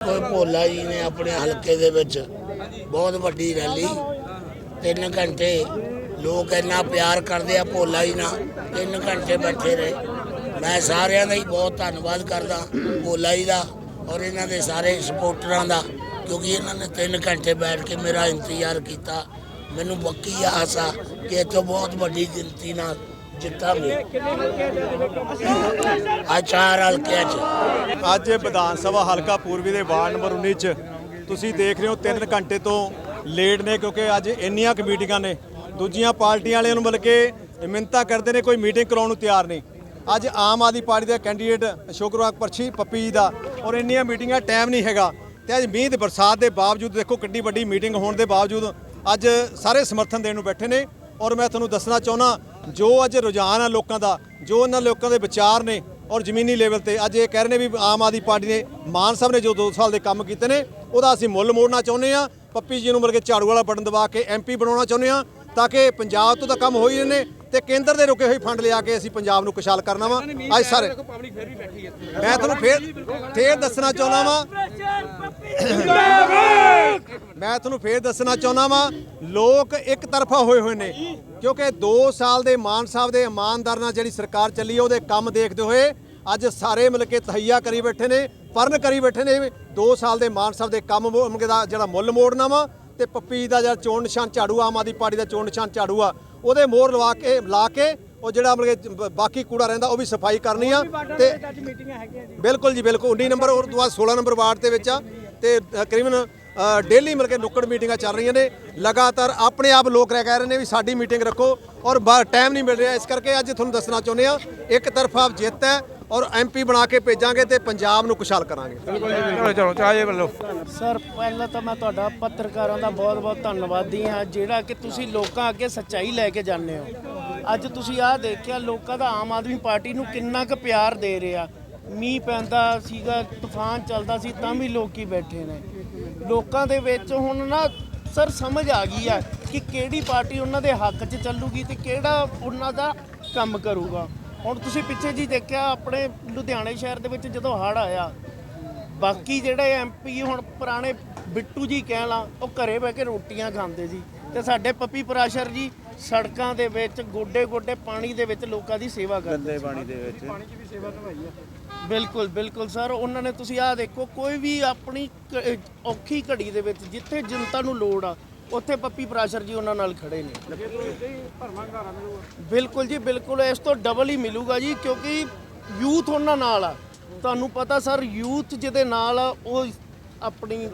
ਕੋਈ ਭੋਲਾ ਜੀ ਨੇ ਆਪਣੇ ਹਲਕੇ ਦੇ ਵਿੱਚ ਬਹੁਤ ਵੱਡੀ ਰੈਲੀ, ਤਿੰਨ ਘੰਟੇ ਲੋਕ ਇੰਨਾ ਪਿਆਰ ਕਰਦੇ ਆ ਭੋਲਾ ਜੀ ਨਾਲ, ਤਿੰਨ ਘੰਟੇ ਬੈਠੇ ਰਹੇ। ਮੈਂ ਸਾਰਿਆਂ ਦਾ ਹੀ ਬਹੁਤ ਧੰਨਵਾਦ ਕਰਦਾ ਭੋਲਾ ਜੀ ਦਾ ਔਰ ਇਹਨਾਂ ਦੇ ਸਾਰੇ ਸਪੋਰਟਰਾਂ ਦਾ, ਕਿਉਂਕਿ ਇਹਨਾਂ ਨੇ ਤਿੰਨ ਘੰਟੇ ਬੈਠ ਕੇ ਮੇਰਾ ਇੰਤਜ਼ਾਰ ਕੀਤਾ। ਮੈਨੂੰ ਬੱਕੀ ਆਸ ਆ ਕਿ ਇੱਥੋਂ ਬਹੁਤ ਵੱਡੀ ਗਿਣਤੀ ਨਾਲ ਜਿੱਤਾਂਗੇ ਆ ਚਾਰ ਹਲਕਿਆਂ 'ਚ। ਅੱਜ ਵਿਧਾਨ ਸਭਾ ਹਲਕਾ ਪੂਰਬੀ ਦੇ ਵਾਰਡ ਨੰਬਰ 19 ਚ। ਤੁਸੀਂ ਦੇਖ ਰਹੇ ਹੋ 3 ਘੰਟੇ ਤੋਂ ਲੇਟ ਨੇ ਕਿਉਂਕਿ ਅੱਜ ਇੰਨੀਆਂ ਕੁ ਮੀਟਿੰਗਾਂ ਨੇ। ਦੂਜੀਆਂ ਪਾਰਟੀਆਂ ਵਾਲਿਆਂ ਨੂੰ ਮਿਲ ਕੇ ਮਿੰਤਾ ਕਰਦੇ ਨੇ, ਕੋਈ ਮੀਟਿੰਗ ਕਰਾਉਣ ਨੂੰ ਤਿਆਰ ਨਹੀਂ। ਅੱਜ ਆਮ ਆਦਮੀ ਪਾਰਟੀ ਦਾ ਕੈਂਡੀਡੇਟ ਅਸ਼ੋਕ ਰਾਗ ਪਰਛੀ, ਪੱਪੀ ਜੀ ਦਾ। ਔਰ ਇੰਨੀਆਂ ਮੀਟਿੰਗਾਂ, ਟਾਈਮ ਨਹੀਂ ਹੈਗਾ। ਤੇ ਅੱਜ ਮੀਂਹ ਤੇ ਬਰਸਾਤ ਦੇ ਬਾਵਜੂਦ ਦੇਖੋ ਕਿੰਨੀ ਵੱਡੀ ਮੀਟਿੰਗ ਹੋਣ ਦੇ ਬਾਵਜੂਦ ਅੱਜ ਸਾਰੇ ਸਮਰਥਨ ਦੇਣ ਨੂੰ ਬੈਠੇ ਨੇ। ਔਰ ਮੈਂ ਤੁਹਾਨੂੰ ਦੱਸਣਾ ਚਾਹੁੰਦਾ ਜੋ ਅੱਜ ਰੁਝਾਨ ਆ ਲੋਕਾਂ ਦਾ ਜੋ ਇਹਨਾਂ ਲੋਕਾਂ ਦੇ ਵਿਚਾਰ ਨੇ ਔਰ ਜ਼ਮੀਨੀ ਲੈਵਲ ਤੇ ਅੱਜ ਇਹ ਕਹਿ ਰਹੇ ਨੇ ਵੀ ਆਮ ਆਦਮੀ ਪਾਰਟੀ ਨੇ ਮਾਨ ਸਾਹਿਬ ਨੇ ਜੋ 2 ਸਾਲ ਦੇ ਕੰਮ ਕੀਤੇ ਨੇ ਉਹਦਾ ਅਸੀਂ ਮੁੱਲ ਮੋੜਨਾ ਚਾਹੁੰਦੇ ਆ ਪੱਪੀ ਜੀ ਨੂੰ ਮਿਲ ਕੇ ਝਾੜੂ ਵਾਲਾ ਬਟਨ ਦਬਾ ਕੇ ਐਮਪੀ ਬਣਾਉਣਾ ਚਾਹੁੰਦੇ ਆ ਤਾਂ ਕਿ ਪੰਜਾਬ ਤੋਂ ਤਾਂ ਕੰਮ ਹੋ ਹੀ ਨੇ ਤੇ ਕੇਂਦਰ ਦੇ ਰੁਕੇ ਹੋਏ ਫੰਡ ਲਿਆ ਕੇ ਅਸੀਂ ਪੰਜਾਬ ਨੂੰ ਖੁਸ਼ਹਾਲ ਕਰਨਾ ਵਾ। ਅੱਜ ਸਾਰੇ ਮੈਂ ਤੁਹਾਨੂੰ ਫੇਰ ਫੇਰ ਦੱਸਣਾ ਚਾਹੁੰਦਾ ਵਾਂ। ਮੈਂ ਤੁਹਾਨੂੰ ਫੇਰ ਦੱਸਣਾ ਚਾਹੁੰਦਾ ਵਾਂ ਲੋਕ ਇੱਕ ਤਰਫਾ ਹੋਏ ਹੋਏ ਨੇ। ਕਿਉਂਕਿ 2 ਸਾਲ ਦੇ ਮਾਨ ਸਾਹਿਬ ਦੇ ਇਮਾਨਦਾਰ ਨਾਲ ਜਿਹੜੀ ਸਰਕਾਰ ਚੱਲੀ ਹੈ ਉਹਦੇ ਕੰਮ ਦੇਖਦੇ ਹੋਏ ਅੱਜ ਸਾਰੇ ਮਿਲ ਕੇ ਤਹਈਆ ਕਰੀ ਬੈਠੇ ਨੇ ਪਰਨ ਕਰੀ ਬੈਠੇ ਨੇ 2 ਸਾਲ ਦੇ ਮਾਨ ਸਾਹਿਬ ਦੇ ਕੰਮ ਦਾ ਜਿਹੜਾ ਮੁੱਲ ਮੋੜਨਾ ਵਾ ਤੇ ਪੱਪੀ ਦਾ ਜਿਹੜਾ ਚੋਣ ਨਿਸ਼ਾਨ ਝਾੜੂ ਆਮ ਆਦਮੀ ਪਾਰਟੀ ਦਾ ਚੋਣ ਨਿਸ਼ਾਨ ਝਾੜੂ ਆ ਉਹਦੇ ਮੋਹਰ ਲਵਾ ਕੇ ਲਾ ਕੇ ਉਹ ਜਿਹੜਾ ਮਤਲਬ ਬਾਕੀ ਕੂੜਾ ਰਹਿੰਦਾ ਉਹ ਵੀ ਸਫ਼ਾਈ ਕਰਨੀ ਆ ਤੇ ਬਿਲਕੁਲ ਜੀ ਬਿਲਕੁਲ 19 ਨੰਬਰ ਔਰ ਤੋਂ ਬਾਅਦ 16 ਨੰਬਰ ਵਾਰਡ ਦੇ ਵਿੱਚ ਆ ਤੇ ਤਕਰੀਬਨ ਡੇਲੀ ਮਿਲ ਕੇ ਨੁੱਕੜ ਮੀਟਿੰਗਾਂ ਚੱਲ ਰਹੀਆਂ ਨੇ। ਲਗਾਤਾਰ ਆਪਣੇ ਆਪ ਲੋਕ ਰਹਿ ਕਹਿ ਰਹੇ ਨੇ ਵੀ ਸਾਡੀ ਮੀਟਿੰਗ ਰੱਖੋ ਔਰ ਟਾਈਮ ਨਹੀਂ ਮਿਲ ਰਿਹਾ। ਇਸ ਕਰਕੇ ਅੱਜ ਤੁਹਾਨੂੰ ਦੱਸਣਾ ਚਾਹੁੰਦੇ ਆ ਇੱਕ ਤਰਫਾ ਜਿੱਤ ਹੈ ਔਰ ਐਮਪੀ ਬਣਾ ਕੇ ਭੇਜਾਂਗੇ ਤੇ ਪੰਜਾਬ ਨੂੰ ਖੁਸ਼ਹਾਲ ਕਰਾਂਗੇ। ਚਲੋ ਚਲੋ ਚਾਹੇ ਵੱਲੋਂ। ਸਰ ਪਹਿਲਾਂ ਤਾਂ ਮੈਂ ਤੁਹਾਡਾ ਪੱਤਰਕਾਰਾਂ ਦਾ ਬਹੁਤ-ਬਹੁਤ ਧੰਨਵਾਦੀ ਹਾਂ ਜਿਹੜਾ ਕਿ ਤੁਸੀਂ ਲੋਕਾਂ ਅੱਗੇ ਸੱਚਾਈ ਲੈ ਕੇ ਜਾਂਦੇ ਹੋ। ਅੱਜ ਤੁਸੀਂ ਆਹ ਦੇਖਿਆ ਲੋਕਾਂ ਦਾ ਆਮ ਆਦਮੀ ਪਾਰਟੀ ਨੂੰ ਕਿੰਨਾ ਕੁ ਪਿਆਰ ਦੇ ਰਿਹਾ। ਮੀਂਹ ਪੈਂਦਾ ਸੀਗਾ, ਤੂਫਾਨ ਚੱਲਦਾ ਸੀ, ਤਾਂ ਵੀ ਲੋਕੀ ਬੈਠੇ ਨੇ। ਲੋਕਾਂ ਦੇ ਵਿੱਚ ਹੁਣ ਨਾ ਸਰ ਸਮਝ ਆ ਗਈ ਆ ਕਿ ਕਿਹੜੀ ਪਾਰਟੀ ਉਹਨਾਂ ਦੇ ਹੱਕ 'ਚ ਚੱਲੂਗੀ ਤੇ ਕਿਹੜਾ ਉਹਨਾਂ ਦਾ ਕੰਮ ਕਰੂਗਾ। ਹੁਣ ਤੁਸੀਂ ਪਿੱਛੇ ਜੀ ਦੇਖਿਆ ਆਪਣੇ ਲੁਧਿਆਣੇ ਸ਼ਹਿਰ ਦੇ ਵਿੱਚ ਜਦੋਂ ਹੜ੍ਹ ਆਇਆ, ਬਾਕੀ ਜਿਹੜੇ ਐਮਪੀ ਹੁਣ ਪੁਰਾਣੇ ਬਿੱਟੂ ਜੀ ਕਹਿਣ ਲਾ, ਉਹ ਘਰੇ ਬਹਿ ਕੇ ਰੋਟੀਆਂ ਖਾਂਦੇ ਸੀ। ਤੇ ਸਾਡੇ ਪੱਪੀ ਪਰਾਸ਼ਰ ਜੀ ਸੜਕਾਂ ਦੇ ਵਿੱਚ ਗੋਡੇ ਗੋਡੇ ਪਾਣੀ ਦੇ ਵਿੱਚ ਲੋਕਾਂ ਦੀ ਸੇਵਾ ਕਰਦੇ ਸੀ। ਪਾਣੀ ਦੇ ਵਿੱਚ। ਬਿਲਕੁਲ ਬਿਲਕੁਲ ਸਰ। ਉਹਨਾਂ ਨੇ ਤੁਸੀਂ ਆਹ ਦੇਖੋ, ਕੋਈ ਵੀ ਆਪਣੀ ਕ- ਔਖੀ ਘੜੀ ਦੇ ਵਿੱਚ ਜਿੱਥੇ ਜਨਤਾ ਨੂੰ ਲੋੜ ਆ, ਉੱਥੇ ਪੱਪੀ ਪਰਾਸ਼ਰ ਜੀ ਉਹਨਾਂ ਨਾਲ ਖੜੇ ਨੇ। ਬਿਲਕੁਲ ਜੀ, ਬਿਲਕੁਲ। ਇਸ ਤੋਂ ਡਬਲ ਹੀ ਮਿਲੂਗਾ ਜੀ, ਕਿਉਂਕਿ ਯੂਥ ਉਹਨਾਂ ਨਾਲ ਆ। ਤੁਹਾਨੂੰ ਪਤਾ ਸਰ, ਯੂਥ ਜਿਹਦੇ ਨਾਲ ਆ, ਉਹ ਆਪਣੀ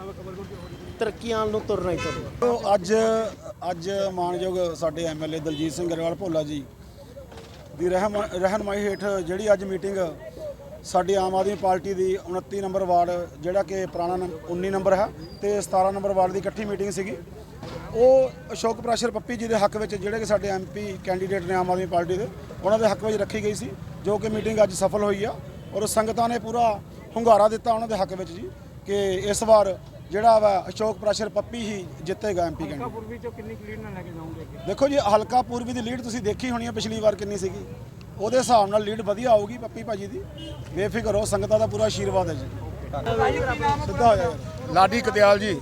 ਤਰੱਕੀਆਂ ਨੂੰ ਤੁਰਨਾ ਹੀ ਤੁਰਨਾ। ਤੋ ਅੱਜ ਅੱਜ ਮਾਨਯੋਗ ਸਾਡੇ ਐਮਐਲਏ ਦਲਜੀਤ ਸਿੰਘ ਗਰੇਵਾਲ ਭੋਲਾ ਜੀ ਦੀ ਰਹਿਮ, ਰਹਿਨਮਾਈ ਹੇਠ ਜਿਹੜੀ ਅੱਜ ਮੀਟਿੰਗ ਸਾਡੀ ਆਮ ਆਦਮੀ ਪਾਰਟੀ ਦੀ 29 ਨੰਬਰ ਵਾਰਡ ਜਿਹੜਾ ਕਿ ਪੁਰਾਣਾ ਨੰਬ- 19 ਨੰਬਰ ਹੈ ਤੇ 17 ਨੰਬਰ ਵਾਰਡ ਦੀ ਇਕੱਠੀ ਮੀਟਿੰਗ ਸੀਗੀ। ਉਹ ਅਸ਼ੋਕ ਪ੍ਰਾਸ਼ਰ ਪੱਪੀ ਜੀ ਦੇ ਹੱਕ ਵਿੱਚ ਜਿਹੜੇ ਕਿ ਸਾਡੇ ਐਮਪੀ ਕੈਂਡੀਡੇਟ ਨੇ ਆਮ ਆਦਮੀ ਪਾਰਟੀ ਦੇ ਉਹਨਾਂ ਦੇ ਹੱਕ ਵਿੱਚ ਰੱਖੀ ਗਈ ਸੀ ਜੋ ਕਿ ਮੀਟਿੰਗ ਅੱਜ ਸਫਲ ਹੋਈ ਆ ਔਰ ਸੰਗਤਾਂ ਨੇ ਪੂਰਾ ਹੁੰਗਾਰਾ ਦਿੱਤਾ ਉਹਨਾਂ ਦੇ ਹੱਕ ਵਿੱਚ ਜੀ ਕਿ ਇਸ ਵਾਰ ਜਿਹੜਾ ਵਾ ਅਸ਼ੋਕ ਪ੍ਰਾਸ਼ਰ ਪੱਪੀ ਹੀ ਜਿੱਤੇਗਾ ਐਮਪੀ ਕੈਂਡੀਡੇਟ। ਪੂਰਬੀ ਚੋਂ ਕਿੰਨੀ ਲੀਡ ਨਾਲ ਲੈ ਕੇ ਜਾਓਗੇ ਦੇਖੋ ਜੀ ਹਲਕਾ ਪੂਰਬੀ ਦੀ ਲੀਡ ਤੁਸੀਂ ਦੇਖੀ ਹੋਣੀ ਹੈ ਪਿਛਲੀ ਵਾਰ ਕਿੰਨੀ ਸੀਗੀ? ਉਹਦੇ ਹਿਸਾਬ ਨਾਲ ਲੀਡ ਵਧੀਆ ਆਊਗੀ ਪੱਪੀ ਭਾਜੀ ਦੀ। ਬੇਫਿਕਰ ਹੋ ਸੰਗਤਾਂ ਦਾ ਪੂਰਾ ਆਸ਼ੀਰਵਾਦ ਹੈ ਜੀ। ਸਿੱਧਾ ਹੋ ਜਾਏਗਾ। ਲਾਡੀ ਕਤਿਆਲ ਜੀ।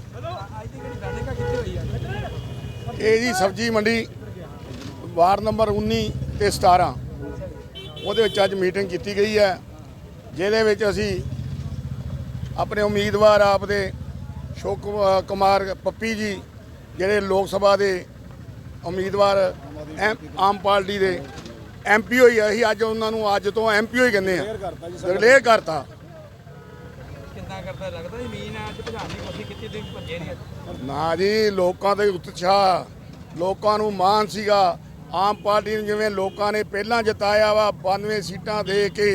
ਇਹ ਜੀ ਸਬਜੀ ਮੰਡੀ, ਵਾਰਡ ਨੰਬਰ 19 ਤੇ 17 ਉਹਦੇ ਵਿੱਚ ਅੱਜ ਮੀਟਿੰਗ ਕੀਤੀ ਗਈ ਹੈ, ਜਿਹਦੇ ਵਿੱਚ ਅਸੀਂ ਆਪਣੇ ਉਮੀਦਵਾਰ ਆਪ ਦੇ ਸ਼ੋਕ ਕੁਮਾਰ ਪੱਪੀ ਜੀ, ਜਿਹੜੇ ਲੋਕ ਸਭਾ ਦੇ ਉਮੀਦਵਾਰ, ਐਮ- ਆਮ ਪਾਰਟੀ ਦੇ ਐਮਪੀ ਹੋਈ ਆ ਅਸੀਂ ਅੱਜ ਉਹਨਾਂ ਨੂੰ ਅੱਜ ਤੋਂ ਐਮਪੀ ਹੋਈ ਕਹਿੰਦੇ ਆ। ਡਿਕਲੇਅਰ ਕਰਤਾ ਕਿੰਨਾ ਕਰਦਾ? ਲੱਗਦਾ ਜ਼ਮੀਨ ਅੱਜ ਭਜਾਉਣ ਦੀ ਕੋਸ਼ਿਸ਼ ਕੀਤੀ ਤੁਸੀਂ ਭੱਜੇ ਨਹੀਂ ਅੱਜ। ਨਾ ਜੀ ਲੋਕਾਂ ਦੇ ਉਤਸ਼ਾਹ ਲੋਕਾਂ ਨੂੰ ਮਾਣ ਸੀਗਾ। ਆਮ ਪਾਰਟੀ ਨੂੰ ਜਿਵੇਂ ਲੋਕਾਂ ਨੇ ਪਹਿਲਾਂ ਜਿਤਾਇਆ ਵਾ 92 ਸੀਟਾਂ ਦੇ ਕੇ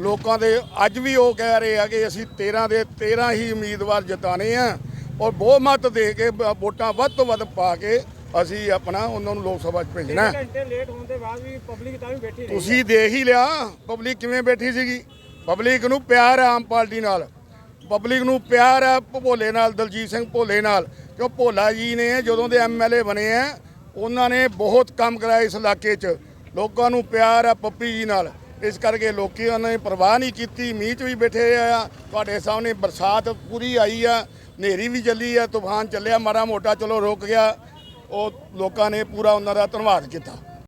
ਲੋਕਾਂ ਦੇ ਅੱਜ ਵੀ ਉਹ ਕਹਿ ਰਹੇ ਆ ਕਿ ਅਸੀਂ 13 ਦੇ 13 ਹੀ ਉਮੀਦਵਾਰ ਜਿਤਾਣੇ ਆ। ਔਰ ਬਹੁਮਤ ਦੇ ਕੇ ਵੋਟਾਂ ਵੱਧ ਤੋਂ ਵੱਧ ਪਾ ਕੇ ਅਸੀਂ ਆਪਣਾ ਉਹਨਾਂ ਨੂੰ ਲੋਕ ਸਭਾ 'ਚ ਭੇਜਣਾ। ਘੰਟੇ ਲੇਟ ਹੋਣ ਦੇ ਬਾਅਦ ਵੀ ਪਬਲਿਕ ਤਾਂ ਵੀ ਬੈਠੀ ਰਹੀ ਤੁਸੀਂ ਦੇਖ ਹੀ ਲਿਆ ਪਬਲਿਕ ਕਿਵੇਂ ਬੈਠੀ ਸੀਗੀ? ਪਬਲਿਕ ਨੂੰ ਪਿਆਰ ਹੈ ਆਮ ਪਾਰਟੀ ਨਾਲ। ਪਬਲਿਕ ਨੂੰ ਪਿਆਰ ਹੈ ਭੋਲੇ ਨਾਲ ਦਲਜੀਤ ਸਿੰਘ ਭੋਲੇ ਨਾਲ। ਕਿਉਂ ਭੋਲਾ ਜੀ ਨੇ ਜਦੋਂ ਦੇ ਐਮਐਲਏ ਬਣੇ ਆ ਉਹਨਾਂ ਨੇ ਬਹੁਤ ਕੰਮ ਕਰਾਇਆ ਇਸ ਇਲਾਕੇ 'ਚ। ਲੋਕਾਂ ਨੂੰ ਪਿਆਰ ਹੈ ਪੱਪੀ ਜੀ ਨਾਲ। ਇਸ ਕਰਕੇ ਲੋਕਾਂ ਨੇ ਪਰਵਾਹ ਨਹੀਂ ਕੀਤੀ ਮੀਂਹ 'ਚ ਵੀ ਬੈਠੇ ਆ। ਤੁਹਾਡੇ ਸਾਹਮਣੇ ਬਰਸਾਤ ਪੂਰੀ ਆਈ ਆ ਹਨੇਰੀ ਵੀ ਚੱਲੀ ਆ ਤੂਫਾਨ ਚੱਲਿਆ ਮਾੜਾ ਮੋਟਾ ਚਲੋ ਰੁਕ ਗਿਆ। ਉਹ ਲੋਕਾਂ ਨੇ ਪੂਰਾ ਉਹਨਾਂ ਦਾ ਧੰਨਵਾਦ ਕੀਤਾ।